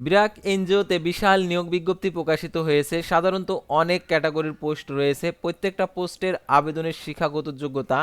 ব্র্যাক এনজিওতে বিশাল নিয়োগ বিজ্ঞপ্তি প্রকাশিত হয়েছে। সাধারণত অনেক ক্যাটাগরির পোস্ট রয়েছে। প্রত্যেকটা পোস্টের আবেদনের শিক্ষাগত যোগ্যতা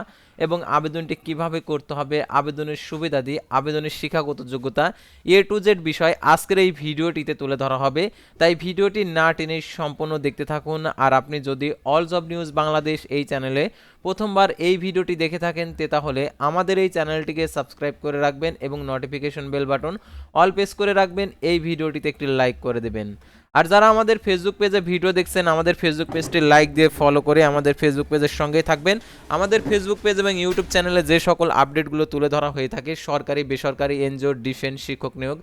এবং আবেদনটি কীভাবে করতে হবে, আবেদনের সুবিধাদি আবেদনের শিক্ষাগত যোগ্যতা এ টু জেড বিষয় আজকের এই ভিডিওটিতে তুলে ধরা হবে। তাই ভিডিওটি না টেনে সম্পূর্ণ দেখতে থাকুন। আর আপনি যদি অল জব নিউজ বাংলাদেশ এই চ্যানেলে প্রথমবার এই ভিডিওটি দেখে থাকেন, তে তাহলে আমাদের এই চ্যানেলটিকে সাবস্ক্রাইব করে রাখবেন এবং notification bell button all press করে রাখবেন। এই ভিডিওটিতে একটি লাইক করে দেবেন। আর যারা আমাদের ফেসবুক পেজে ভিডিও দেখছেন, আমাদের ফেসবুক পেজটি লাইক দিয়ে ফলো করে আমাদের ফেসবুক পেজের সঙ্গেই থাকবেন। আমাদের ফেসবুক পেজ এবং ইউটিউব চ্যানেলে যে সকল আপডেটগুলো তুলে ধরা হয়ে থাকে, সরকারি, বেসরকারি এনজিও ডিফেন্স শিক্ষক নিয়োগ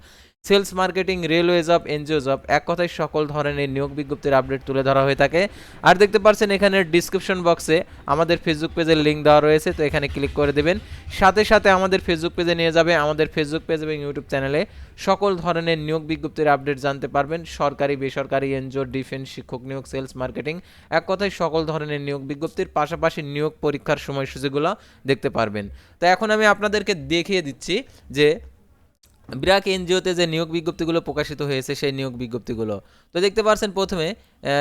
sales marketing railway job NGO job এক কথায় সকল ধরনের নিয়োগ বিজ্ঞপ্তির আপডেট তুলে ধরা হয়ে থাকে। আর দেখতে পাচ্ছেন এখানে ডিসক্রিপশন বক্সে আমাদের ফেসবুক পেজের লিঙ্ক দেওয়া রয়েছে, তো এখানে ক্লিক করে দেবেন। সাথে সাথে আমাদের ফেসবুক পেজে নিয়ে যাবে আমাদের ফেসবুক পেজ এবং ইউটিউব চ্যানেলে সকল ধরনের নিয়োগ বিজ্ঞপ্তির আপডেট জানতে পারবেন। সরকারি, বেসরকারি এনজিও ডিফেন্স শিক্ষক নিয়োগ সেলস মার্কেটিং এক কথায় সকল ধরনের নিয়োগ বিজ্ঞপ্তির পাশাপাশি নিয়োগ পরীক্ষার সময়সূচিগুলো দেখতে পারবেন। তো এখন আমি আপনাদেরকে দেখিয়ে দিচ্ছি যে ব্র্যাক এনজিওতে যে নিয়োগ বিজ্ঞপ্তিগুলো প্রকাশিত হয়েছে, সেই নিয়োগ বিজ্ঞপ্তিগুলো। তো দেখতে পাচ্ছেন প্রথমে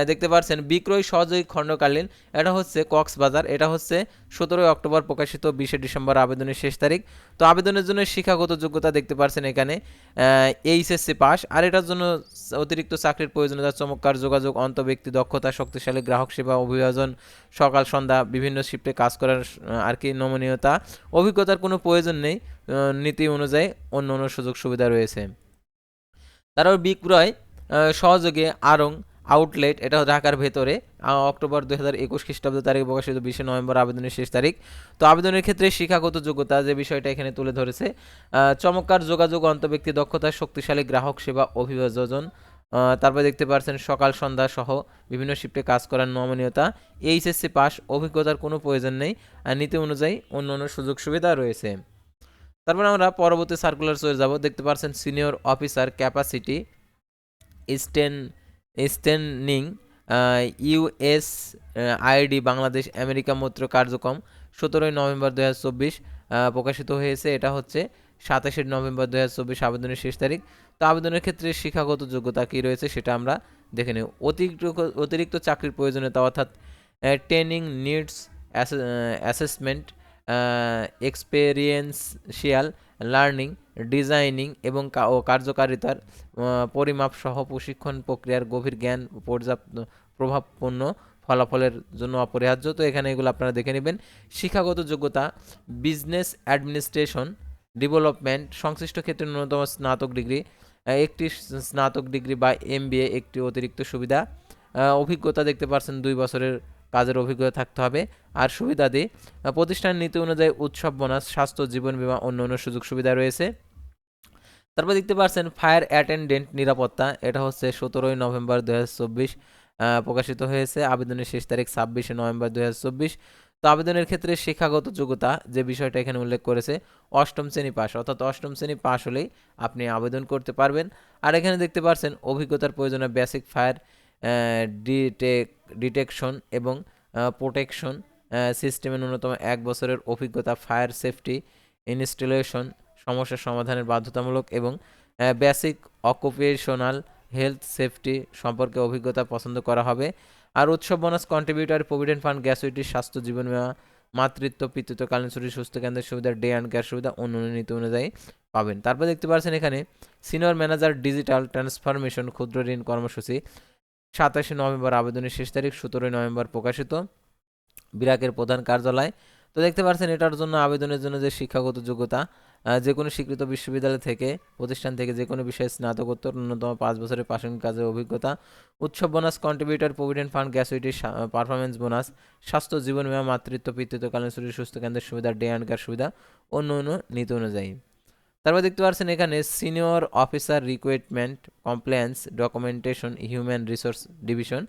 দেখতে পাচ্ছেন বিক্রয় সহযোগী খণ্ডকালীন, এটা হচ্ছে কক্সবাজার, এটা হচ্ছে সতেরোই অক্টোবর প্রকাশিত, বিশে ডিসেম্বর আবেদনের শেষ তারিখ। তো আবেদনের জন্য শিক্ষাগত যোগ্যতা দেখতে পাচ্ছেন এখানে এইচএসসি পাস, আর এটার জন্য অতিরিক্ত চাকরির প্রয়োজনীয়তা, চমৎকার যোগাযোগ, অন্তর্ব্যক্তি, দক্ষতা, শক্তিশালী গ্রাহক সেবা, অভিযোজন, সকাল, সন্ধ্যা, বিভিন্ন শিফটে কাজ করার আর কি নমনীয়তা। অভিজ্ঞতার কোনো প্রয়োজন নেই। নীতি অনুযায়ী অন্য অন্য সুযোগ সুবিধা রয়েছে। তারপর বিক্রয় সহযোগে আরং আউটলেট, এটা ঢাকার ভেতরে অক্টোবর দুই হাজার একুশ খ্রিস্টাব্দ তারিখ প্রকাশিত, বিশে নভেম্বর আবেদনের শেষ তারিখ। তো আবেদনের ক্ষেত্রে শিক্ষাগত যোগ্যতা যে বিষয়টা এখানে তুলে ধরেছে চমৎকার যোগাযোগ, অন্তর্ব্যক্তি দক্ষতা, শক্তিশালী গ্রাহক সেবা, অভিযোজন তারপরে দেখতে পাচ্ছেন সকাল, সন্ধ্যা সহ বিভিন্ন শিফটে কাজ করার নমনীয়তা। এইচএসসি পাস, অভিজ্ঞতার কোনো প্রয়োজন নেই। আর নীতি অনুযায়ী অন্য অন্য সুযোগ সুবিধা রয়েছে। তারপর আমরা পরবর্তী সার্কুলার চলে যাব। দেখতে পাচ্ছেন সিনিয়র অফিসার ক্যাপাসিটি স্টেন স্টেনিং ইউএস আইডি বাংলাদেশ, আমেরিকা মৈত্র কার্যক্রম সতেরোই নভেম্বর দু হাজার চব্বিশ প্রকাশিত হয়েছে। এটা হচ্ছে সাতাশে নভেম্বর দু হাজার চব্বিশ আবেদনের শেষ তারিখ। তো আবেদনের ক্ষেত্রে শিক্ষাগত যোগ্যতা কী রয়েছে সেটা আমরা দেখে নেব। অতিরিক্ত অতিরিক্ত চাকরির প্রয়োজনীয়তা অর্থাৎ training needs assessment experiential learning designing এবং ও কার্যকারিতার পরিমাপ সহ প্রশিক্ষণ প্রক্রিয়ার গভীর জ্ঞান পর্যাপ্ত প্রভাবপূর্ণ ফলাফলের জন্য অপরিহার্য। তো এখানে এগুলো আপনারা দেখে নেবেন। শিক্ষাগত যোগ্যতা বিজনেস অ্যাডমিনিস্ট্রেশন ডেভেলপমেন্ট সংশ্লিষ্ট ক্ষেত্রে ন্যূনতম স্নাতক ডিগ্রি একটি স্নাতক ডিগ্রি বা এমবিএ একটি অতিরিক্ত সুবিধা। অভিজ্ঞতা দেখতে পাচ্ছেন দুই বছরের কাজের অভিজ্ঞতা থাকতে হবে। আর সুবিধাদি প্রতিষ্ঠান নীতি অনুযায়ী উৎসব, বোনাস, স্বাস্থ্য, জীবন বীমা, অন্য অন্য সুযোগ সুবিধা রয়েছে। তারপর দেখতে পাচ্ছেন ফায়ার অ্যাটেন্ডেন্ট নিরাপত্তা। এটা হচ্ছে সতেরোই নভেম্বর দু প্রকাশিত হয়েছে। আবেদনের শেষ তারিখ ছাব্বিশে নভেম্বর দু তো আবেদনের ক্ষেত্রে শিক্ষাগত যোগ্যতা যে বিষয়টা এখানে উল্লেখ করেছে, অষ্টম শ্রেণি পাস অর্থাৎ অষ্টম শ্রেণি পাস হলেই আপনি আবেদন করতে পারবেন। আর এখানে দেখতে পাচ্ছেন অভিজ্ঞতার প্রয়োজনে বেসিক ফায়ার ডিটেক ডিটেকশন এবং প্রোটেকশন সিস্টেমে ন্যূনতম এক বছরের অভিজ্ঞতা ফায়ার সেফটি ইনস্টলেশন সমস্যা সমাধানের বাধ্যতামূলক এবং বেসিক অকুপেশনাল হেলথ সেফটি সম্পর্কে অভিজ্ঞতা পছন্দ করা হবে। আর উৎসব bonus contributor provident fund gratuity স্বাস্থ্য, জীবন বীমা, মাতৃত্ব, পিতৃত্বকালীন ছুটি, সুস্থ কেন্দ্রের সুবিধা ডে অ্যান্ড কেয়ার সুবিধা অন্য নীতি অনুযায়ী পাবেন। তারপর দেখতে পাচ্ছেন এখানে সিনিয়র ম্যানেজার ডিজিটাল ট্রান্সফরমেশন ক্ষুদ্র ঋণ কর্মসূচি। সাতাশে নভেম্বর আবেদনের শেষ তারিখ, সতেরোই নভেম্বর প্রকাশিত। বিরাকের প্রধান কার্যালয়। তো দেখতে পাচ্ছেন, এটার জন্য আবেদনের জন্য যে শিক্ষাগত যোগ্যতা যে কোনো স্বীকৃত বিশ্ববিদ্যালয় থেকে, প্রতিষ্ঠান থেকে যে কোনো বিষয়ে স্নাতকোত্তর, ন্যূনতম পাঁচ বছরের প্রাসঙ্গিক কাজের অভিজ্ঞতা উৎসব bonus contributor provident fund gratuity performance bonus, স্বাস্থ্য, জীবন বীমা, মাতৃত্ব, পিতৃত্বকালীন ছুটি সুস্থ কেন্দ্রের সুবিধা ডে অ্যান্ড কেয়ার সুবিধা, অন্য অন্য নীতি অনুযায়ী। তারপর দেখতে পাচ্ছেন এখানে senior officer recruitment compliance documentation, human resource division.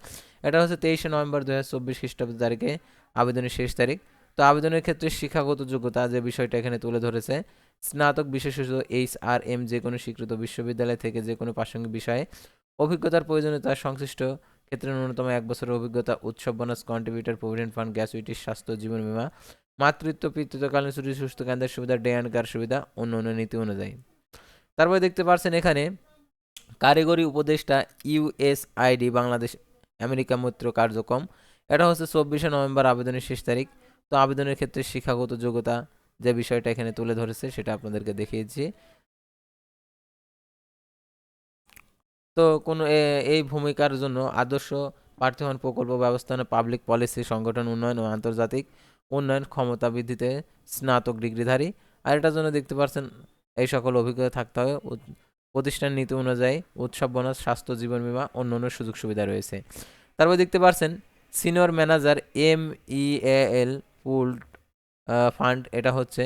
এটা হচ্ছে তেইশে নভেম্বর দু হাজার চব্বিশ খ্রিস্টাব্দ তারিখে আবেদনের শেষ তারিখ। তো আবেদনের ক্ষেত্রে শিক্ষাগত যোগ্যতা যে বিষয়টা এখানে তুলে ধরেছে, স্নাতক বিশেষত এইচ আর এম যে কোনো স্বীকৃত বিশ্ববিদ্যালয় থেকে যে কোনো প্রাসঙ্গিক বিষয়ে অভিজ্ঞতার প্রয়োজনীয়তা, সংশ্লিষ্ট ক্ষেত্রে ন্যূনতম এক বছরের অভিজ্ঞতা, উৎসব, bonus contributor provident fund gratuity স্বাস্থ্য, জীবন বীমা মাতৃত্ব, পিতৃত্বকালীন ছুটি সুস্থ কেন্দ্রের সুবিধা ডে অ্যান্ড কেয়ার সুবিধা, অন্য অন্য নীতি অনুযায়ী। তারপরে দেখতে পাচ্ছেন এখানে কারিগরি উপদেষ্টা ইউএসআইডি বাংলাদেশ আমেরিকা মৈত্র কার্যক্রম। এটা হচ্ছে চব্বিশে নভেম্বর আবেদনের শেষ তারিখ। তো আবেদনের ক্ষেত্রে শিক্ষাগত যোগ্যতা যে বিষয়টা এখানে তুলে ধরেছে, সেটা আপনাদেরকে দেখিয়েছি। তো কোনো এই ভূমিকার জন্য আদর্শ প্রার্থীমান প্রকল্প ব্যবস্থাপনা পাবলিক পলিসি সংগঠন, উন্নয়ন ও আন্তর্জাতিক উন্নয়ন ক্ষমতা বৃদ্ধিতে স্নাতক ডিগ্রিধারী। আর এটার জন্য দেখতে পাচ্ছেন এই সকল অভিজ্ঞতা থাকতে হবে প্রতিষ্ঠান নীতি অনুযায়ী উৎসব, বোনাস, স্বাস্থ্য, জীবন বিমা, অন্য অন্য সুযোগ সুবিধা রয়েছে। তারপর দেখতে পাচ্ছেন senior manager M E L pooled fund, এটা হচ্ছে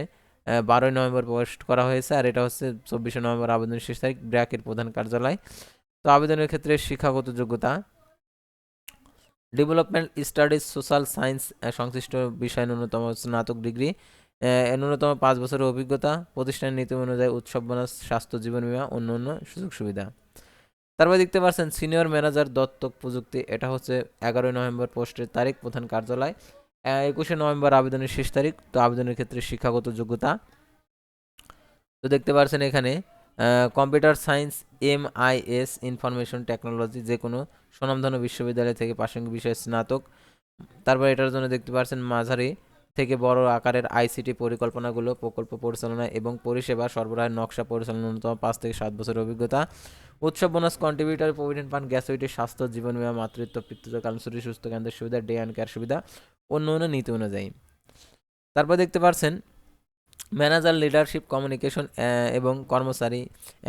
বারোই নভেম্বর পোস্ট করা হয়েছে। আর এটা হচ্ছে চব্বিশে নভেম্বর আবেদনের শেষ তারিখ, ব্র্যাকের প্রধান কার্যালয়। তো আবেদনের ক্ষেত্রে শিক্ষাগত যোগ্যতা ডেভেলপমেন্ট স্টাডিজ সোশ্যাল সায়েন্স সংশ্লিষ্ট বিষয় ন্যূনতম স্নাতক ডিগ্রি ন্যূনতম পাঁচ বছরের অভিজ্ঞতা, প্রতিষ্ঠানের নীতি অনুযায়ী উৎসব বোনাস, স্বাস্থ্য, জীবন বিমা, অন্য অন্য সুযোগ সুবিধা। তারপরে দেখতে পাচ্ছেন সিনিয়র ম্যানেজার দত্তক প্রযুক্তি, এটা হচ্ছে এগারোই নভেম্বর পোস্টের তারিখ, প্রধান কার্যালয়। একুশে নভেম্বর আবেদনের শেষ তারিখ, তো আবেদনের ক্ষেত্রে শিক্ষাগত যোগ্যতা। তো দেখতে পাচ্ছেন এখানে computer science M I S information technology যে কোনো স্বনামধন্য বিশ্ববিদ্যালয় থেকে প্রাসঙ্গিক বিষয়ে স্নাতক। তারপর এটার জন্য দেখতে পাচ্ছেন মাঝারি থেকে বড় আকারের আইসিটি পরিকল্পনাগুলো, প্রকল্প পরিচালনা এবং পরিষেবা সরবরাহের নকশা পরিচালনা ন্যূনতম পাঁচ থেকে সাত বছরের অভিজ্ঞতা। উৎসব bonus contributor provident fund gratuity স্বাস্থ্য, জীবন বীমা, মাতৃত্ব পিতৃত্বকালীন ছুটি, সুস্থ কেন্দ্রের সুবিধা ডে অ্যান্ড কেয়ার সুবিধা, অন্য নীতি অনুযায়ী। তারপর দেখতে পাচ্ছেন ম্যানেজার লিডারশিপ কমিউনিকেশন এবং কর্মচারী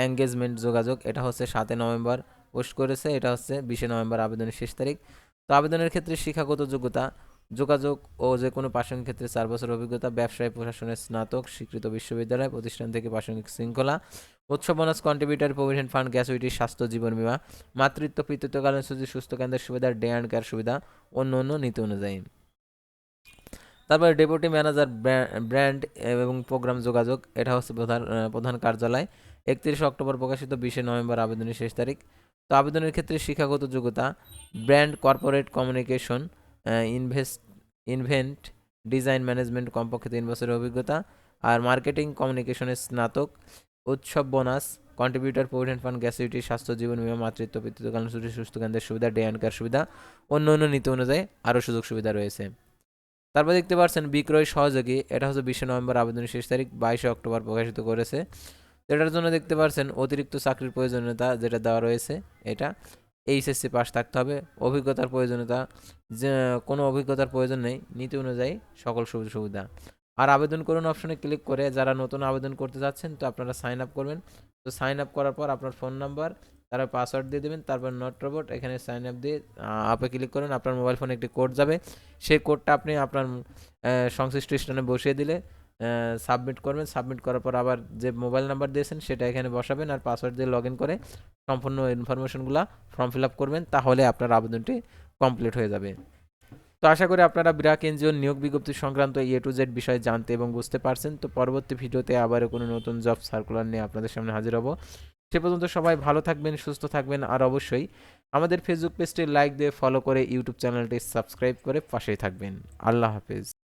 এঙ্গেজমেন্ট যোগাযোগ। এটা হচ্ছে সাতই নভেম্বর পোস্ট করেছে, এটা হচ্ছে বিশে নভেম্বর আবেদনের শেষ তারিখ। তো আবেদনের ক্ষেত্রে শিক্ষাগত যোগ্যতা, যোগাযোগ ও যে কোনো প্রাসঙ্গিক ক্ষেত্রে চার বছর অভিজ্ঞতা, ব্যবসায়, প্রশাসনের স্নাতক, স্বীকৃত বিশ্ববিদ্যালয়, প্রতিষ্ঠান থেকে প্রাসঙ্গিক শৃঙ্খলা উৎসব bonus contributor provident fund gratuity স্বাস্থ্য, জীবন বীমা, মাতৃত্ব, পিতৃত্বকালীন সূচি সুস্থ কেন্দ্রের সুবিধা, ডে অ্যান্ড কেয়ার সুবিধা, অন্য অন্য নীতি অনুযায়ী। তারপরে ডেপুটি ম্যানেজার ব্র্যান্ড এবং প্রোগ্রাম যোগাযোগ, এটা হচ্ছে প্রধান প্রধান কার্যালয়। একত্রিশে অক্টোবর প্রকাশিত বিশে নভেম্বর আবেদনের শেষ তারিখ। তো আবেদনের ক্ষেত্রে শিক্ষাগত যোগ্যতা, brand corporate communication invest invent, design management কমপক্ষে তিন বছরের অভিজ্ঞতা, আর মার্কেটিং কমিউনিকেশনের স্নাতক, উৎসব bonus contributor provident fund gratuity স্বাস্থ্য, জীবন বীমা, মাতৃত্ব, পিতৃত্বকালীন ছুটি, সুস্থ কেন্দ্রের সুবিধা ডে অ্যান্ড কেয়ার সুবিধা, অন্য অন্য নীতি অনুযায়ী আরও সুযোগ সুবিধা রয়েছে। তারপর দেখতে পাচ্ছেন বিক্রয় সহযোগী, এটা হচ্ছে বিশে নভেম্বর আবেদনের শেষ তারিখ, বাইশে অক্টোবর প্রকাশিত করেছে। এটার জন্য দেখতে পাচ্ছেন অতিরিক্ত চাকরির প্রয়োজনীয়তা যেটা দেওয়া রয়েছে, এটা এইচএসসি পাস থাকতে হবে। অভিজ্ঞতার প্রয়োজনীয়তা, যে কোনো অভিজ্ঞতার প্রয়োজন নেই, নীতি অনুযায়ী সকল সুযোগ সুবিধা। আর আবেদন করুন অপশনে ক্লিক করে যারা নতুন আবেদন করতে যাচ্ছেন, তো আপনারা সাইন আপ করবেন। তো সাইন আপ করার পর আপনার ফোন নাম্বার তারপর পাসওয়ার্ড দিয়ে দেবেন, তারপর নট রোবট এখানে সাইন আপ দিয়ে আপে ক্লিক করুন, আপনার মোবাইল ফোনে একটি কোড যাবে। সেই কোডটা আপনি আপনার সংশ্লিষ্ট স্থানে বসিয়ে দিলে সাবমিট করবেন। সাবমিট করার পর আবার যে মোবাইল নাম্বার দিয়েছেন, সেটা এখানে বসাবেন আর পাসওয়ার্ড দিয়ে লগ ইন করে সম্পূর্ণ ইনফরমেশনগুলো ফর্ম ফিল আপ করবেন, তাহলে আপনার আবেদনটি কমপ্লিট হয়ে যাবে। তো আশা করি আপনারা ব্রাক এনজিওর নিয়োগ বিজ্ঞপ্তি সংক্রান্ত এ টু জেড বিষয়ে জানতে এবং বুঝতে পারছেন। তো পরবর্তী ভিডিওতে আবারও কোনো নতুন জব সার্কুলার নিয়ে আপনাদের সামনে হাজির হব। সে পর্যন্ত সবাই ভালো থাকবেন, সুস্থ থাকবেন আর অবশ্যই আমাদের ফেসবুক পেজটি লাইক দিয়ে ফলো করে ইউটিউব চ্যানেলটি সাবস্ক্রাইব করে পাশেই থাকবেন। আল্লাহ হাফেজ।